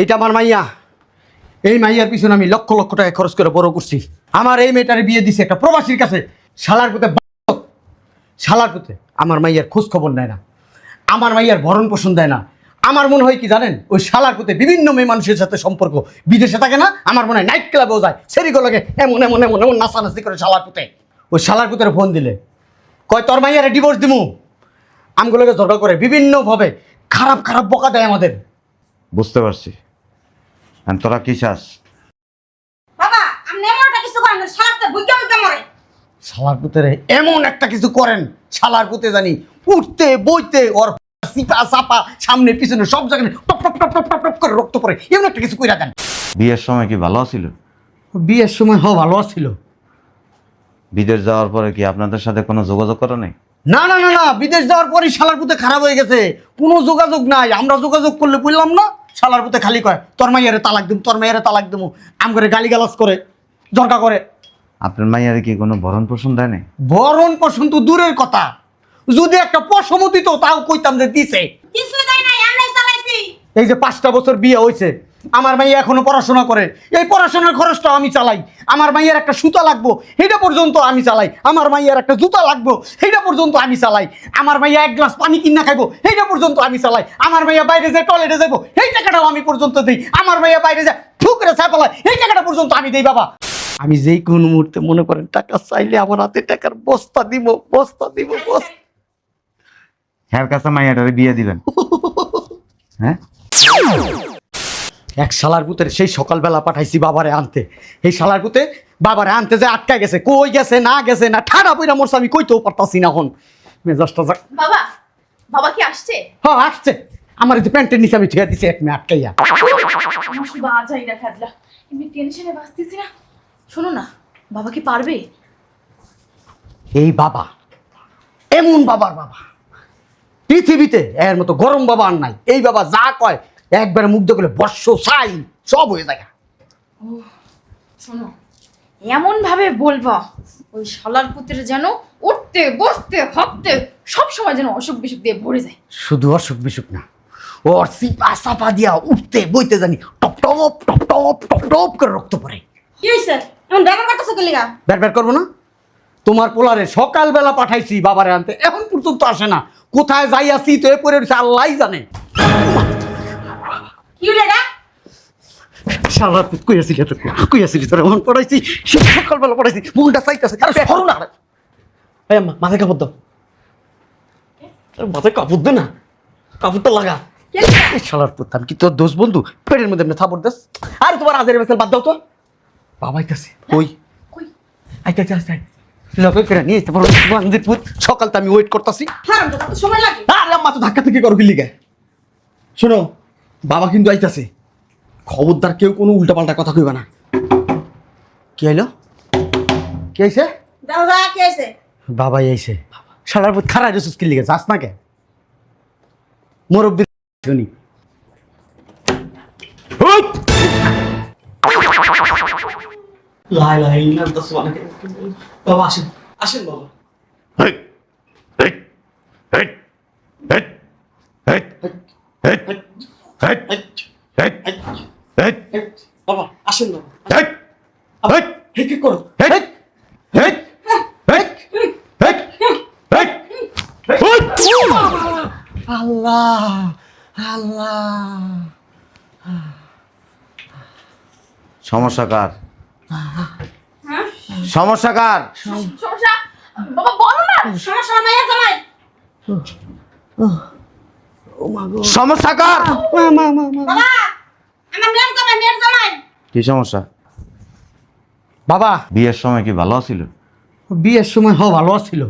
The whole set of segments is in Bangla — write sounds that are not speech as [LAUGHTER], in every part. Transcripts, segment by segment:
এইটা আমার মাইয়া। এই মাইয়ার পিছনে আমি লক্ষ লক্ষ টাকা খরচ করে বড় করছি। আমার এই মেয়েটারে বিয়ে দিছে একটা প্রবাসীর কাছে। শালার পুতে। শালার পুতে। আমার মাইয়ার খোঁজ খবর নেয় না। আমার মাইয়ার ভরণ পোষণ দেয় না। আমার মনে হয় কি জানেন? ওই শালার পুতে বিভিন্ন মেয়ে মানুষের সাথে সম্পর্ক। বিদেশে থাকে না? আমার মনে হয় নাইট ক্লাবেও যায়। সেরিগুলোকে এমন এমন এমন এমন নাচানাচি করে শালার পুতে। ওই শালার পুতের ফোন দিলে। কয়, তোর মাইয়ারে ডিভোর্স দিমু? আমগুলোকে ঝগড়া করে বিভিন্নভাবে খারাপ খারাপ বকা দেয় আমাদের। বুঝতে পারছি। আর তোরা কি চাস? বাবা আপনি এমন একটা কিছু করেন না, সারাটা বুঝতে বুঝতে মরে। শালার পুতেরে এমন একটা কিছু করেন শালার পুতে জানি উঠতে বইতে ওর সিপা চাপা সামনে পিছনে সব জায়গায় টপ টপ টপ টপ টপ টপ করে রক্ত পড়ে। এমন একটা কিছু কইরা দেন। বিয়ের সময় কি ভালো ছিল? বিয়ের সময় হ ভালো ছিল। বিদেশ যাওয়ার পরে কি আপনাদের সাথে কোনো যোগাযোগ করা নেই? না না না না বিদেশ যাওয়ার পরই শালার পুতে খারাপ হয়ে গেছে। কোনো যোগাযোগ নাই আমরা যোগাযোগ করলে বললাম না শালার পুতে খালি কয় তোর মাইয়ারে তালাক দিম তোর মাইয়ারে তালাক দিমু। আম করে গালি গালাজ করে জরকা করে। আপনার মাইয়ারে কি কোনো ভরণ পোষণ দেয় নাই? ভরণ পোষণ তো দূরের কথা। যদি একটা পশমতি তো তাও কইতাম যে দিছে। কিছু দেয় নাই আমরাই চালাইছি। এই যে পাঁচটা বছর বিয়ে হয়েছে আমার মাইয়া এখনও পড়াশোনা করে। এই পড়াশোনার খরচটা আমি চালাই। আমার মাইয়ার একটা সুতা লাগবো সেটা পর্যন্ত আমি চালাই। আমার মাইয়ার একটা জুতা লাগবো সেটা পর্যন্ত আমি চালাই। আমার মাইয়া এক গ্লাস পানি কিনা খাইবো সেইটা পর্যন্ত আমি চালাই। আমার মাইয়া বাইরে যায় টয়লেটে যাব সেই টাকাটাও আমি পর্যন্ত দিই। আমার মাইয়া বাইরে যায় ঠুকরে ছাপালাই এই টাকাটা পর্যন্ত আমি দিই বাবা। আমি যেই কোন মুহূর্তে মনে করেন টাকা চাইলে আমার হাতে টাকার বস্তা দিব বস্তা দিব বস্তা। হ্যার কাছে মাইয়াটারে বিয়ে দিবেন। [LAUGHS] হ্যাঁ? এক শালার পুতের সেই সকালবেলা পাঠাইছি বাবারে আনতে। এই শালার পুতে বাবারে আনতে যে আটকা গেছে কই গেছে না গেছে না ঠাডা পইরা মোরছে আমি কইতেও পারতাছি না এখন। মেজাজটা যাক বাবা বাবা কি আসছে? হ্যাঁ আসছে। আমার যে প্যান্টের নিচে আমি থুয়া দিছি এক মেয়ে আটকাইয়া। আজাই না ফেদলা এমনি টেনশনে বাঁচতেছি না। শোনো না বাবা কি পারবে? এই বাবা এমন বাবার বাবা। পৃথিবীতে এর মতো গরম বাবা আর নাই। এই বাবা যা কয় একবার মুগ্ধ করলে বর্ষ সাই সব হয়ে যায়। শোনো এমন ভাবে বলবা ওই শালার পুত্রের যেন উঠতে বসতে ভাবতে সব সময় যেন অসুখ বিসুখ দিয়ে ভরে যায়। শুধু অসুখ বিসুখ না ওর সিপা সাপা দিয়া উঠতে বইতে জানি টপ টপ টপ টপ টপ টপ করে রক্ত পড়ে। কি হইছে? এমন ব্যবহার করতেছো কি লিগা? বের বের করব না? তোমার পোলারে সকালবেলা পাঠাইছি বাবারে আনতে এখন পর্যন্ত আসে না। কোথায় যাই আসি তো এ পরে আল্লাহ জানে। কি হইল এটা তুই কই আসিলি এত? কই আসিলি তোরা মন পড়াইছি সকালবেলা পড়াইছি মনটা চাইতেছে। আরে সরু না। এই আম্মা মাথায় কাপড় দাও। মাথায় কাপড় দে না। কাপড়টা লাগা। কে লিগা? এই শালার পুত আমি কি তোর দোষ বন্ধু? পেটের মধ্যে এমনি থাপড় দাস? আরে তোমার আজের বেসাল বাদ দাও তো। বাবা আইতাছে। কই? নিয়ে যেতে পারো। বান্দির পুত সকাল তো আমি ওয়েট করতেছি। হারাম সময় লাগে। আরে আম্মা তো ধাক্কা থেকে করো লিগে? শোনো বাবা কিন্তু আইতাছে। খবরদার কেউ কোনো উল্টাপাল্টা কথা কইবা না। কি হইল? কে আইছে দাদা কে আইছে বাবা আইছে। শালার পথ খারাপ রেসুস কি লিখে যাস না কে? মুরব্বী শুনি। লাই বাবা আসেন। আসেন বাবা। হেট হেট হেট হেট হেট হেট বাবা আসেন বাবা কি করো। আল্লাহ আল্লাহ। সমস্যা কার? হ্যাঁ? সমস্যা কার? সমস্যা? বাবা বলো না। সমস্যা নাই জামাই। সমস্যা কার? মা মা মা মা বাবা আমার মেয়ের জামাই মেয়ের জামাই। কি সমস্যা? বাবা। বিয়ের সময় কি ভালো ছিল বিয়ের সময় হ ভালো ছিল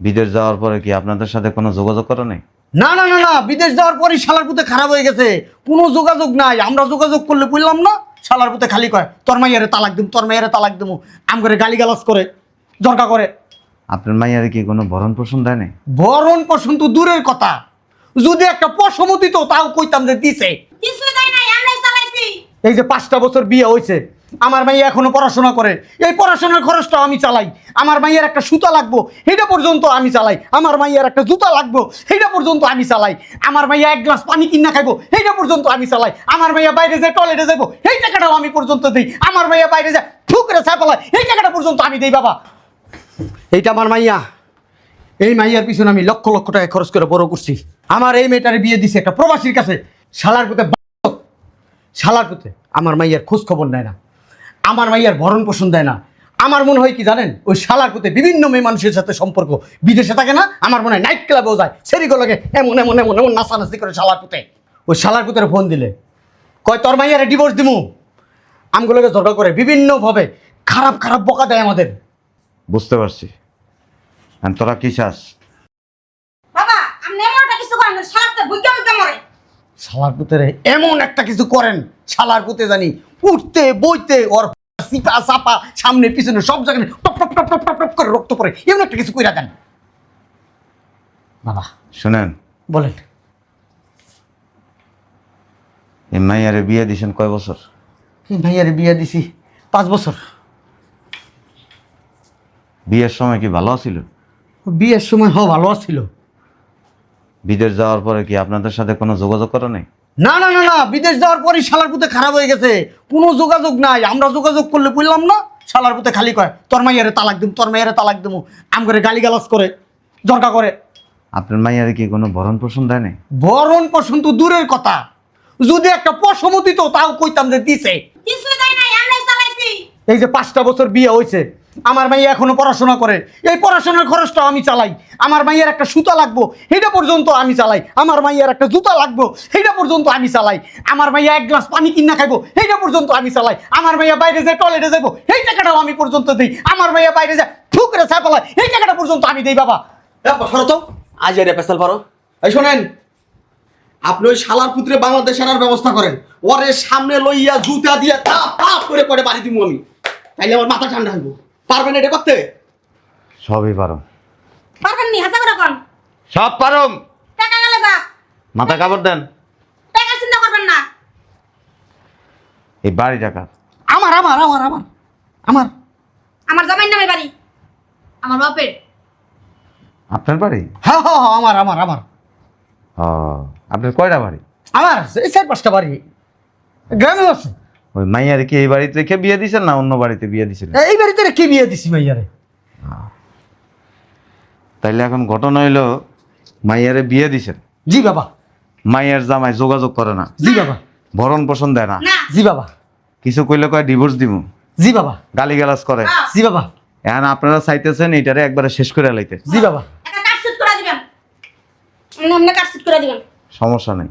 বিদেশ যাওয়ার পরে কি আপনাদের সাথে কোনো যোগাযোগ করা নেই? না না না না বিদেশ যাওয়ার পরই শালার পুতে খারাপ হয়ে গেছে। কোনো যোগাযোগ নাই। আমরা যোগাযোগ করলে বললাম না শালার পুতে খালি কয় তোর মাইয়ারে তালাক দিম তোর মাইয়ারে তালাক দিমু। আম করে গালি গালাজ করে জরকা করে। আপনার মাইয়ারে কি কোনো ভরণ পোষণ দেয় নাই? ভরণ পোষণ তো দূরের কথা। যদি একটা পশমতি তো তাও কইতাম যে দিছে। কিছুই দেয় নাই আমরাই চালাইছি। এই যে পাঁচটা বছর বিয়ে হয়েছে আমার মাইয়া এখনও পড়াশোনা করে। এই পড়াশোনার খরচটা আমি চালাই। আমার মাইয়ার একটা সুতা লাগবো সেটা পর্যন্ত আমি চালাই। আমার মাইয়ার একটা জুতা লাগবো সেটা পর্যন্ত আমি চালাই। আমার মাইয়া এক গ্লাস পানি কিনা খাইবো সেইটা পর্যন্ত আমি চালাই। আমার মাইয়া বাইরে যায় টয়লেটে যাব সেই টাকাটাও আমি পর্যন্ত দিই। আমার মাইয়া বাইরে যায় ঠুকরে ছাপালায় এই টাকাটা পর্যন্ত আমি দিই বাবা। এইটা আমার মাইয়া। এই মাইয়ার পিছনে আমি লক্ষ লক্ষ টাকা খরচ করে বড় করছি। আমার এই মেয়েটারে বিয়ে দিছে একটা প্রবাসীর কাছে। শালার বালক। শালার পুতে। আমার মাইয়ার খোঁজ খবর নেয় না। আমার মাইয়ার ভরণ পোষণ দেয় না। আমার মনে হয় কি জানেন? ওই শালার পুতে বিভিন্ন মেয়ে মানুষের সাথে সম্পর্ক। বিদেশে থাকে না, আমার মনে হয় নাইট ক্লাবেও যায়। সেরিগুলোকে এমন এমন এমন এমন নাচানাচি করে শালার পুতে। ওই শালার পুতের ফোন দিলে। কয়, তোর মাইয়ারে ডিভোর্স দিমু? আমগুলোকে জড়ো করে বিভিন্নভাবে খারাপ খারাপ বকা দেয় আমাদের। বুঝতে পারছি। তোরা কি চাস বাবা আপনি এমন একটা কিছু করেন শালাতে মরে। শালার পুতেরে এমন একটা কিছু করেন শালার পুতে জানি উঠতে বইতে ওর সিপা চাপা সামনে পিছনে সব জায়গায় টপ টপ টপ টপ টপ টপ করে রক্ত পড়ে এমন একটা কিছু কইরা দেন। বাবা শুনেন। বলেন। এই মাইয়ারে বিয়ে দিছেন কয় বছর? এই ভাইয়ারে বিয়ে দিছি পাঁচ বছর। বিয়ের সময় কি ভালো ছিল বিয়ের সময় হ ভালো ছিল বিদেশ যাওয়ার পরে কি আপনাদের সাথে কোনো যোগাযোগ করা নেই? না না না না বিদেশ যাওয়ার পরই শালার পুতে খারাপ হয়ে গেছে। কোনো যোগাযোগ নাই। আমরা যোগাযোগ করলে বললাম না শালার পুতে খালি কয় তোর মাইয়ারে তালাক দিম তোর মাইয়ারে তালাক দিমু। আম করে গালি গালাজ করে জরকা করে। আপনার মাইয়ারে কি কোনো ভরণ পোষণ দেয় নাই? ভরণ পোষণ তো দূরের কথা। যদি একটা পশম তো তাও কইতাম যে দিছে। কিছুই দেয় নাই আমরাই চালাইছি। এই যে পাঁচটা বছর বিয়ে হয়েছে আমার মাইয়া এখনও পড়াশোনা করে। এই পড়াশোনার খরচটা আমি চালাই। আমার মাইয়ার একটা সুতা লাগবো সেটা পর্যন্ত আমি চালাই। আমার মাইয়ার একটা জুতা লাগবো সেটা পর্যন্ত আমি চালাই। আমার মাইয়া এক গ্লাস পানি কিনা খাইবো, সেইটা পর্যন্ত আমি চালাই। আমার মাইয়া বাইরে যায় টয়লেটে যাব সেই টাকাটাও আমি পর্যন্ত দিই। আমার মাইয়া বাইরে যায় ঠুকরে ছাপালায় সেই টাকাটা পর্যন্ত আমি দিই, বাবা। সরো তো। আজ এর পেসাল পারো। এই শোনেন, আপনি ওই শালার পুত্রে বাংলাদেশ আনার ব্যবস্থা করেন। ওরে সামনে লইয়া জুতা দিয়ে তাপ তাপ করে করে বাড়ি দিব আমি। তাইলে আমার মাথা ঠান্ডা হইব। পারবেন এটা করতে? সবই পারো পারবেন নি? হাসা করে কোন। সব পারো টাকা গেলে যা। মাথা কাপড় দেন। টাকা চিন্তা করবেন না। এই বাড়ি টাকা আমার আমার আমার আমার। আমার। আমার জামাইর নামে বাড়ি। আমার বাপের। আপনার বাড়ি? হ্যাঁ হ্যাঁ হ্যাঁ, আমার আমার আমার। ও আপনার কয়টা বাড়ি? আমার এই চার পাঁচটা বাড়ি। গ্রামে আছে। ওই মাইয়ারে কি এই বাড়িতে রেখে বিয়ে দিছেন না অন্য বাড়িতে বিয়ে দিছিলেন এই বাড়িতে রেখে বিয়ে দিছি ভাইয়ারে তাইলে এখন ঘটনা হইল মাইয়ারে বিয়ে দিছেন জি বাবা। মাইয়ার জামাই যোগাযোগ করে না। জি বাবা। ভরণ পোষণ দেয় না। না। জি বাবা। কিছু কইলে কয় ডিভোর্স দিব জি বাবা। গালি গালাজ করে। হ্যাঁ। জি বাবা। এখন আপনারা চাইতেছেন এইটারে একবারে শেষ করে লাইতে। জি বাবা। সমস্যা নেই।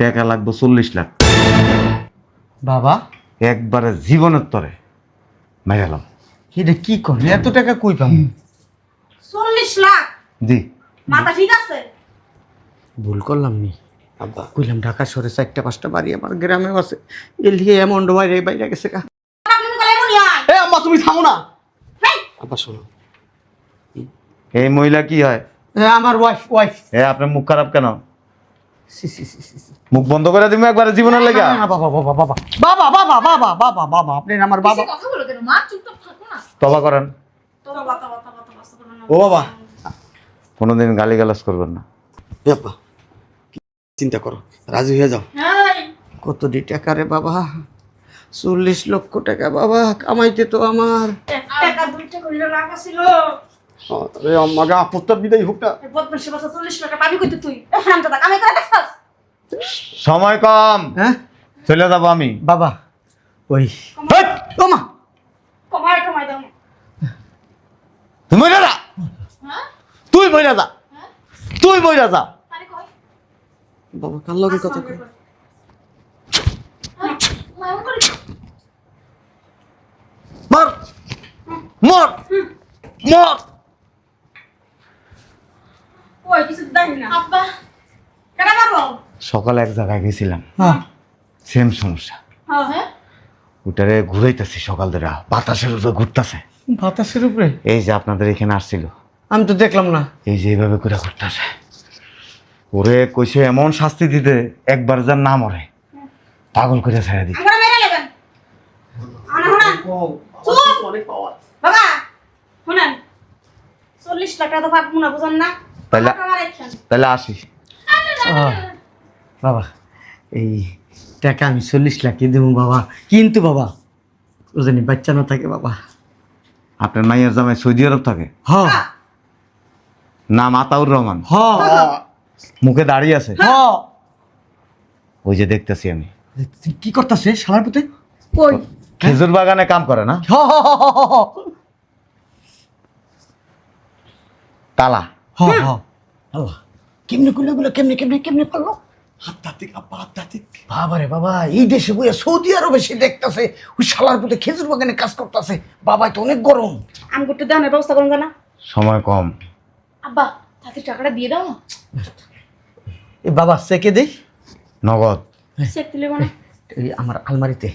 টাকা লাগবে চল্লিশ লাখ। বাবা? একবারে জীবনের তরে মেরালাম এটা কি করে? এত টাকা কই পাম চল্লিশ লাখ। জি। মাথা ঠিক আছে? ভুল করলাম নি। আব্বা। কইলাম ঢাকা শহরে চারটা পাঁচটা বাড়ি আমার গ্রামেও আছে। এলিয়ে এমন বাইরে বাইরে গেছে কা। হয়। এ আম্মা তুমি থামো না। আব্বা শোনো। এই মহিলা কি হয়? এ, আমার ওয়াইফ ওয়াইফ এ আপনার মুখ খারাপ কেন। মুখ বন্ধ করে দিবো একবারে জীবনের লেগা? বাবা বাবা বাবা বাবা। বাবা বাবা বাবা বাবা আপনি আমার বাবা। তবা করেন। ও বাবা। কোনোদিন গালি গালাজ করবেন না। কি চিন্তা করো? রাজি হয়ে যাও। হেই, কত দি টাকা রে বাবা? চল্লিশ লক্ষ টাকা বাবা কামাইতে তো আমার। টাকা দুইটা কইলে রাখা ছিল। রে আমাগা প্রস্তাব বিদায় হোক না। বাসা 40 টাকা পাবি কইতে তুই? আমি করে সময় কম। হ্যাঁ? চলে যাব আমি। বাবা ওই। ওমা কমায় কমায় দাও। তুমি তুই মইরা যা। তুই মইরা যা। বাবা কাল লগে কথা কই মর। মর। মর। ওই কিছু দেখ না। আব্বা। কেন মারবো সকালে এক জায়গায় গেছিলাম। হ্যাঁ। সেম সমস্যা। হ্যাঁ হ্যাঁ। ওটারে ঘুরাইতেছি সকাল ধরে। বাতাসের উপরে ঘুরতেছে। বাতাসের উপরে? এই যে আপনাদের এখানে আসছিল। আমি তো দেখলাম না। এই যে এইভাবে করে ঘুরতেছে। ওরে কইছে এমন শাস্তি দিতে একবার যার না মরে পাগল করে ছেড়ে। বাবা শুনেন। চল্লিশ লাখ টাকা তো পাবো না বুঝেন না। আমার তাহলে আসি। বাবা এই টাকা আমি চল্লিশ লাখ দেবো বাবা। কিন্তু বাবা ও জানি বাচ্চা না থাকে বাবা। আপনার মাইয়ের জামাই সৌদি আরব থাকে? হ। নাম আতাউর রহমান। হ। মুখে দাঁড়িয়ে আছে? হ। ওই যে দেখতেছি আমি। কি করতেছে শালার পুতে? কই? খেজুর বাগানে কাম করে না? হ হ হ হ। হ কালা হ হ আল্লাহ কেমনে করল এগুলো? কেমনে কেমনে কেমনে করল আধ্যাত্মিক আব্বা আধ্যাত্মিক বাবা রে বাবা এই দেশে বইয়া সৌদি আরবে সে দেখতেছে ওই শালার পুতে খেজুর বাগানে কাজ করতেছে। বাবা তো অনেক গরম। একটু ব্যবস্থা করুন সময় কম। আব্বা তাতে টাকাটা দিয়ে দাও না। এ বাবা সেকে দেই। নগদ। চেক দিলে মানে? এই আমার আলমারিতে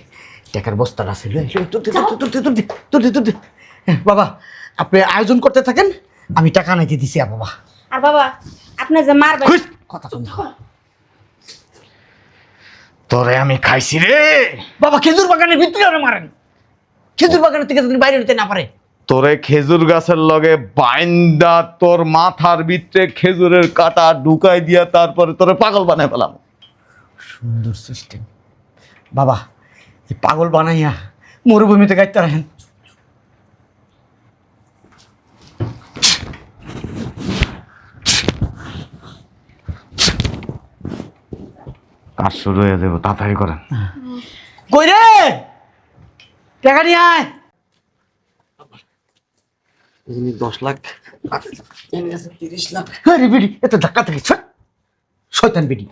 টাকার বস্তাটা আছে। হ্যাঁ, বাবা আপনি আয়োজন করতে থাকেন? আমি টাকা নাইতে দিছি আ বাবা আর বাবা আপনি যে মারবেন কথা কম তোরে আমি খাইছি রে। বাবা খেজুর বাগানের ভিতরে ওরে মারেন। খেজুর বাগানের থেকে যদি বাইরে নিতে না পারে। তোরে খেজুর গাছের লগে বাইন্দা তোর মাথার ভিতরে খেজুরের কাটা ঢুকাই দিয়া তারপরে তোরে পাগল বানাই পেলাম সুন্দর সিস্টেম বাবা এই পাগল বানাইয়া মরুভূমিতে গাইতে রাখেন। কাজ শুরু হয়ে যাব তাড়াতাড়ি করেন। কই রে টাকা নিয়ে আয়। দশ লাখ। তিরিশ লাখ আরে বেডি এত ধাক্কা থেকে শয়তান বেডি।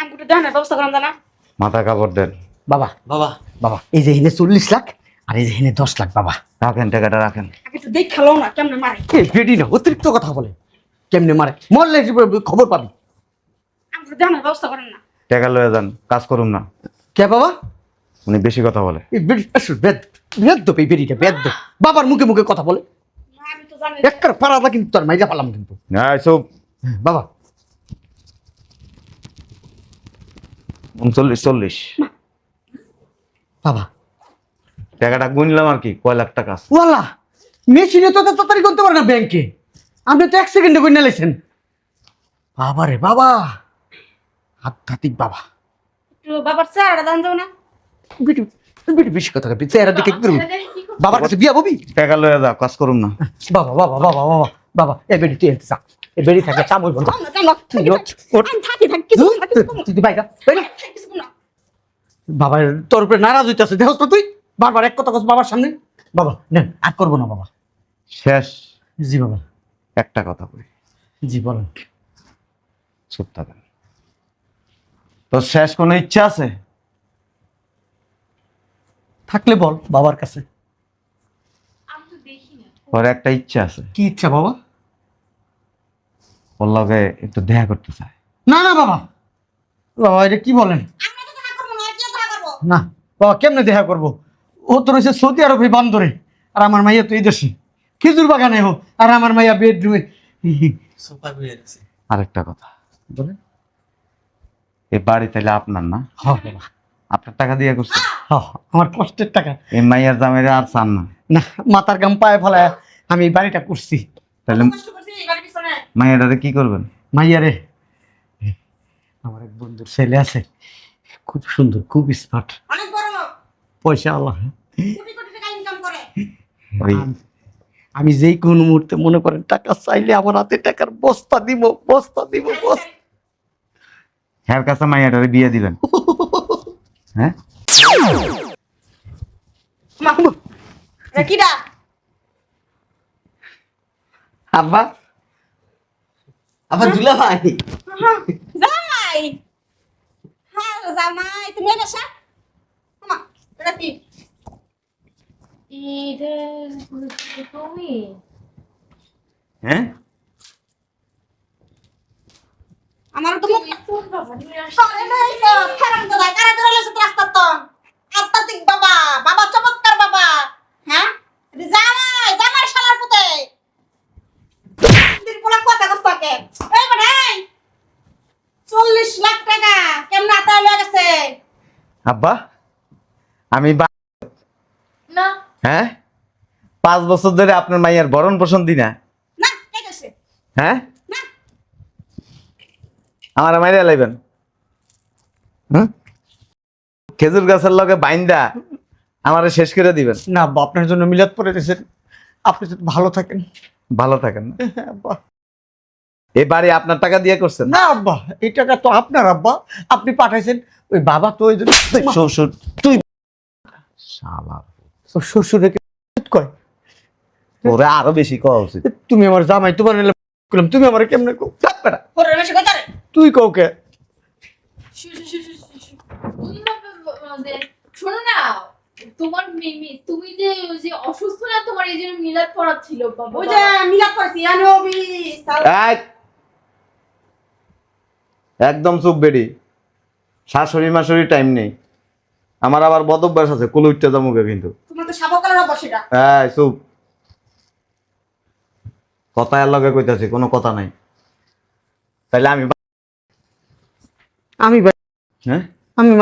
আমি একটু দেওয়ার ব্যবস্থা করুন জানা। মাথা কাপড় দেন। বাবা বাবা। বাবা এই যে হিনে চল্লিশ লাখ আর এই যে হিনে দশ লাখ বাবা। রাখেন টাকাটা রাখেন। দেখ খেলো না কেমন মারে? এ বেডি না অতিরিক্ত কথা বলে। কেমনে মারে? মরলে খবর পাবি। আমি ব্যবস্থা করেন না। টাকা লয়ে যান কাজ করুন না। কে বাবা? উনি বেশি কথা বলে। বেদ্য বেদ্য বাবার মুখে মুখে কথা বলে। একবার পারাদা কিন্তু তোর মাইরা পালাম কিন্তু। হ্যাঁ সব বাবা। উনচল্লিশ চল্লিশ। বাবা। টাকাটা গুনলাম আর কি কয় লাখ টাকা ওয়ালা মেশিনে তো তাড়াতাড়ি করতে পারে না ব্যাংকে। আপনি তো এক সেকেন্ডে নিলেছেন। বাবা রে বাবা। আধ্যাত্মিক বাবা। বাবার চেহারাটা দান যাও না। বিটি বিটি বেশি কথা চেহারা দিকে কি করবি? বাবার কাছে বিয়া ববি? টাকা লয়ে যাও কাজ করুন না। বাবা বাবা বাবা বাবা বাবা এ তুই যা। এ থাকে তুই ওঠ, ওঠ। থাকি, থাকি, কিছু তুই বাইরা কিছু তোর উপরে নারাজ হইতাছে দেখছ তো তুই? বারবার এক কথা কস বাবার সামনে। বাবা নেন আর করব না বাবা। শেষ। জি বাবা। একটা কথা বলি। জি বলেন। চুপ থাকেন তোর শেষ কোনো ইচ্ছা আছে? থাকলে বল বাবার কাছে। আমি তো দেখি না ওর একটা ইচ্ছা আছে। কি ইচ্ছা বাবা? ওর লগে একটু দেখা করতে চায়। না না বাবা। বাবা এটা কি বলেন? আমরা তো দেখা করব না, আর কি দেখা করব? না বাবা কেমনে দেখা করব? ও তো রয়েছে সৌদি আরব বান্দরে আর আমার মাইয়া তো এই দেশে। খেজুর বাগানে হোক আর আমার মাইয়া বেডরুমে। গেছে আরেকটা কথা। বলেন। এই বাড়ি তাহলে আপনার না? হ বাবা আপনার টাকা দিয়ে করছে আমার কষ্টের টাকা। এই মাইয়ার জামাইরে আর চান না। না মাথার গাম পায়ে ফেলায় আমি এই বাড়িটা করছি। তাহলে কষ্ট করছি, এই বাড়ির পিছনে। মাইয়াটারে কি করবেন? মাইয়া রে আমার এক বন্ধুর ছেলে আছে। খুব সুন্দর খুব স্মার্ট অনেক পয়সা আল্লাহ কোটি কোটি টাকা ইনকাম করে। ওই আম- আমি যেই কোনো মুহূর্তে মনে করেন টাকা চাইলে আমার হাতে টাকার বস্তা দিব বস্তা দিব বস্তা। হ্যার কাছে মাইয়াটারে বিয়ে দিবেন হ্যাঁ? কিডা? আব্বা। দুলা ভাই হ্যাঁ, জামাই। হ্যাঁ, জামাই, তুমি এটা কি? এটা তুমি। হ্যাঁ? আমার তো মুখ বাবা? সরে নাই তো, ফেরান তো কারা ধরে লইছে তো রাস্তার বাবা, বাবা চমৎকার বাবা। হ্যাঁ? এটা জামাই, জামাই শালার পুতে। দিন পোলা কথা কস তাকে। এই বেটা, চল্লিশ লাখ টাকা কেমন আতায় লয়ে গেছে? আব্বা আমি না। হ্যাঁ? পাঁচ বছর ধরে আপনার মাইয়ার ভরণ পোষণ দি না। না কে গেছে? হ্যাঁ? আমার মাইরা লাইবেন। হুম? খেজুর গাছের লগে বাইন্দা আমারে শেষ করে দিবেন। না আব্বা আপনার জন্য মিলাদ পরে দিয়েছেন আপনি যদি ভালো থাকেন। ভালো থাকেন না? হ্যাঁ, আব্বা। এই বাড়ি আপনার টাকা দিয়ে করছেন? না আব্বা এই টাকা তো আপনার আব্বা। আপনি পাঠাইছেন ওই বাবা তো ওই জন্য শ্বশুর তুই শালা। শ্বশুরকে কয়? তোরে আরও বেশি কওয়া উচিত। তুমি আমার জামাই তোমার নাহলে তুমি আমার কেমনে কও? থাক বেটা। তুই আমাদের- শোনো না তোমার মেয়ে- তুমি যে যে অসুস্থ না তোমার এই জন্য মিলাদ পড়া ছিল বাবা। ওই যে মিলাদ আমি একদম চুপ বেড়ি। শাশুড়ি মাসুরি টাইম নেই। আমার আবার বদ অভ্যাস আছে কুল উঠতে যাব কিন্তু। তোমার তো সাবকালের অভ্যাস এটা। এই চুপ। কথা এর লগে কইতাছি কোনো কথা নাই। তাইলে আমি আমি ভাই হ্যাঁ? আমি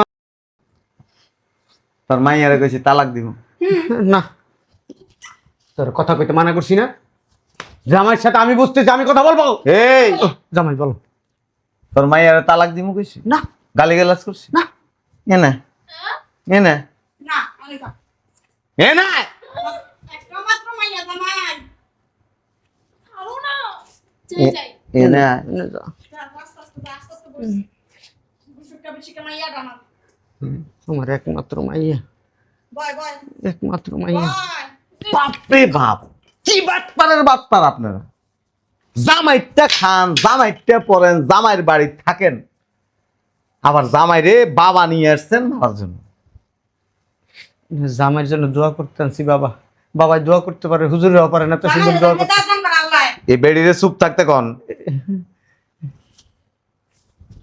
তোর মাইয়ারে কইছি তালাক দিব। না। তোর কথা কইতে মানা করছি না? জামাইয়ের সাথে আমি বুঝতেছি আমি কথা বলব? এই! জামাই বলো। তোর মাইয়ারে তালাক দিব কইছি? না। গালি গালাজ করছি? না। এ না। এ না। না অনেক এ না একটা মাত্র মাইয়া জামাই ছাড়ো না চাই চাই এ না যা, আস্তে আস্তে যা, আস্তে আস্তে বসি বুসুকটা আমার একমাত্র মাইয়া। একমাত্র মাইয়া। বয়। বাপরে বাপ। কি বাটপারের বাটপার আপনারা? জামাইটা খান জামাইটা পরেন জামাইয়ের বাড়ি থাকেন। আবার জামাই রে বাবা নিয়ে আসছেন বাবার জন্য। জামাইয়ের জন্য দোয়া করতে আনছি বাবা। বাবাই দোয়া করতে পারে হুজুরেও পারে না তো সুন্দর দোয়া করতে এই বেড়িরে চুপ থাকতে কন।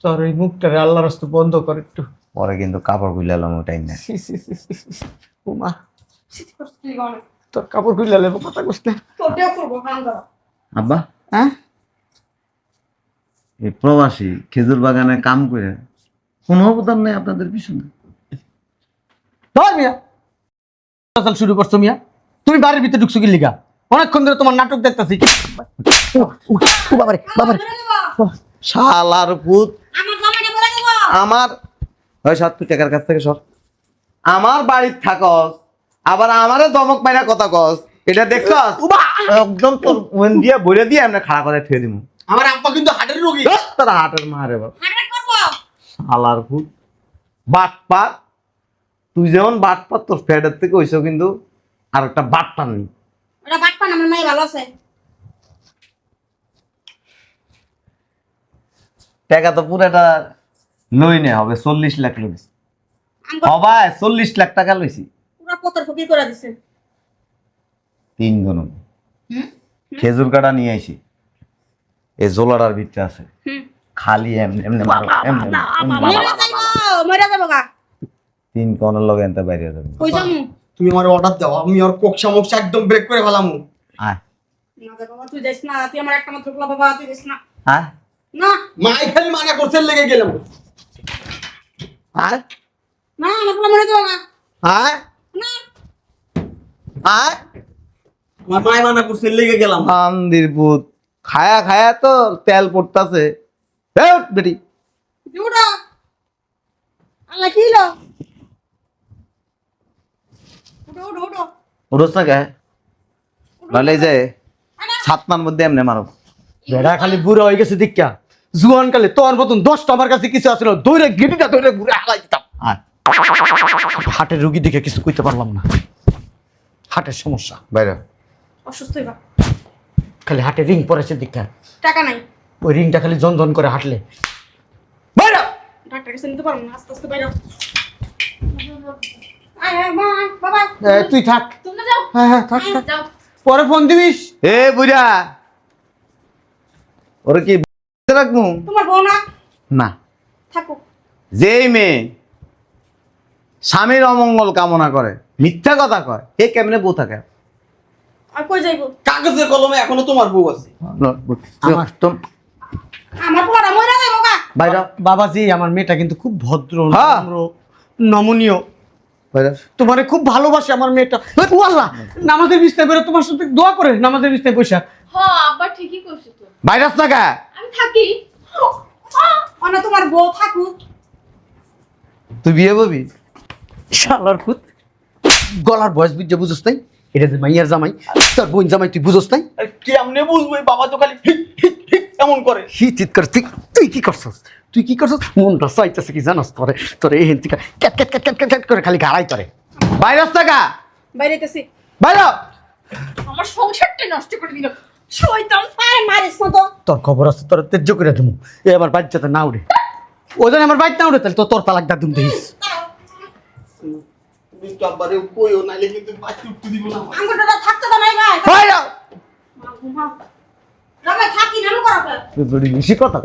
তোর এই মুখটারে আল্লাহ রাস্তা বন্ধ কর একটু। পরে কিন্তু কাপড় গুলালাম ওটাই না। তোর কাপড় খুলে কথা না। করো আব্বা। হ্যাঁ? এই প্রবাসী খেজুর বাগানে কাম করে কোনো অবদান নেই আপনাদের পিছনে। ধর মিয়া। চল শুরু করছ মিয়া। তুমি বাড়ির ভিতরে ঢুকছো কি লিগা? অনেকক্ষণ ধরে তোমার নাটক দেখতেছি। বাবারে বাবারে। শালার পুত আমার বলে দেবো। ওই সর তুই টাকার কাছ থেকে সর। আমার বাড়ির থাকস আবার আমারও দমক মাইরা কথা কস। এটা দেখছস? একদম তোর মন দিয়া বইরে দিয়ে আমরা খাড়া করে থুয়ে দিমু। আমার আব্বা কিন্তু হার্টের রোগী। তোর হাটের মারে বাবা শালার ভূত। বাটপার। তুই যেমন বাটপার তোর ফ্যাটের থেকে হইছো কিন্তু আর একটা বাটপার নেই আমার মেয়ে ভালো আছে। টাকা তো পুরাটা লই নে হবে চল্লিশ লাখ লইছি আমগো চল্লিশ লাখ টাকা লইছি। পুরা পতর ফকির করে দিছে। তিন খেজুর কাটা নিয়ে আইছি। এই জোলাটার ভিতরে আছে। খালি এমনি এমনি মারো এমনি এমনি, এমনি মারো। মরে যাব গা। তিন লগে এনতে বাইরে যাবে। কই যামু? তুমি আমার অর্ডার দাও আমি ওর কোকসা মোকসা একদম ব্রেক করে ফেলামু। আয়। না বাবা তুই যাইস না তুই আমার একটা মাত্র পোলা বাবা তুই যাইস না আয়। না মাই খালি মানা করতে লেগে গেলাম আয়। না আমার পোলা মরে যাব না আয়। না আয়। আমার মায় মানা করতে লেগে গেলাম আন্দির পুত খায়া খায়া তো তেল পড়তাছে। উঠ বেটি। উঠো আল্লাহ কি লো উঠো উঠো উঠো উঠোস না কে নাহলে যে সাতমার মধ্যে এমনি মারো। বেড়া খালি বুড়া হয়ে গেছে দীক্ষা। জুয়ান কালে তোর মতন দশটা আমার কাছে কিছু আসলো দৌড়ে গেটিটা দৌড়ে ঘুরে হালাই দিতাম। আয়। হাটের রুগী দেখে কিছু কইতে পারলাম না। হাটের সমস্যা। বাইরে। অসুস্থ হইবা। খালি হাটে রিং পড়েছে দীক্ষা। টাকা নাই। ওই রিংটা খালি জন জন করে হাঁটলে। বাইরা। ডাক্তার কাছে নিতে পারব না আস্তে আস্তে বাইরে আয় আয় মা বাবা। তুই থাক। তোমরা যাও। হ্যাঁ হ্যাঁ থাক থাক। যাও। পরে ফোন দিবিস? এ বুড়া ওরে কি রাখব তোমার বউ না? না। থাকো। যেই মেয়ে স্বামীর অমঙ্গল কামনা করে মিথ্যা কথা কয় এ কেমনে বউ থাকে? আর কই যাইবো? কাগজের কলমে এখনও তোমার বউ আছে। আমার তোম- আমার পোলাটা মরে যাইবো গা বাইরে বাবাজি আমার মেয়েটা কিন্তু খুব ভদ্র হ্যাঁ। নম্র নমনীয়। তোমারে খুব ভালোবাসে আমার মেয়েটা। ও আল্লাহ নামাজের বিছনায় বেরো তোমার সাথে দোয়া করে নামাজের বিছনায় বসে। হ আব্বা ঠিকই তো। বাইরাস না কা? আমি থাকি। অন্য তোমার বউ থাকুক। তুই বিয়ে ববি শালার পুত গলার বয়স বুঝে বুঝোস নাই? এটা যে মাইয়ার জামাই তোর বোন জামাই তুই বুঝোস নাই? আর কেমনে বুঝব? বাবা তো খালি এমন করে। হি চিৎ করে তুই কি করছস? তুই কি করছস? মনটা চাইতেছে কি জানাস তোরে? তোরে এই হেন্তিকা ক্যাট ক্যাট ক্যাট ক্যাট ক্যাট করে খালি গাড়াই করে বাইরাস না কা বাইরেতেছি। বাইরে আমার সংসারটা নষ্ট করে দিল। শয়তান আরে মারিস না তো। তোর খবর আছে তোর তেজ্য করে দেবো এ আমার বাচ্চাতে না উড়ে। ও যেন আমার বাইক না উড়ে তাহলে তো তোর তালাক দা দুম দেখিস। তুমি তো আব্বারে কইও নাইলে কিন্তু বাচ্চা উঠতে দিব না। আমার। আঙ্গুরটা থাকতে তো নাই ভাই। বাইরে ঘুমাও। জামাই থাকি না করো বেশি কথা।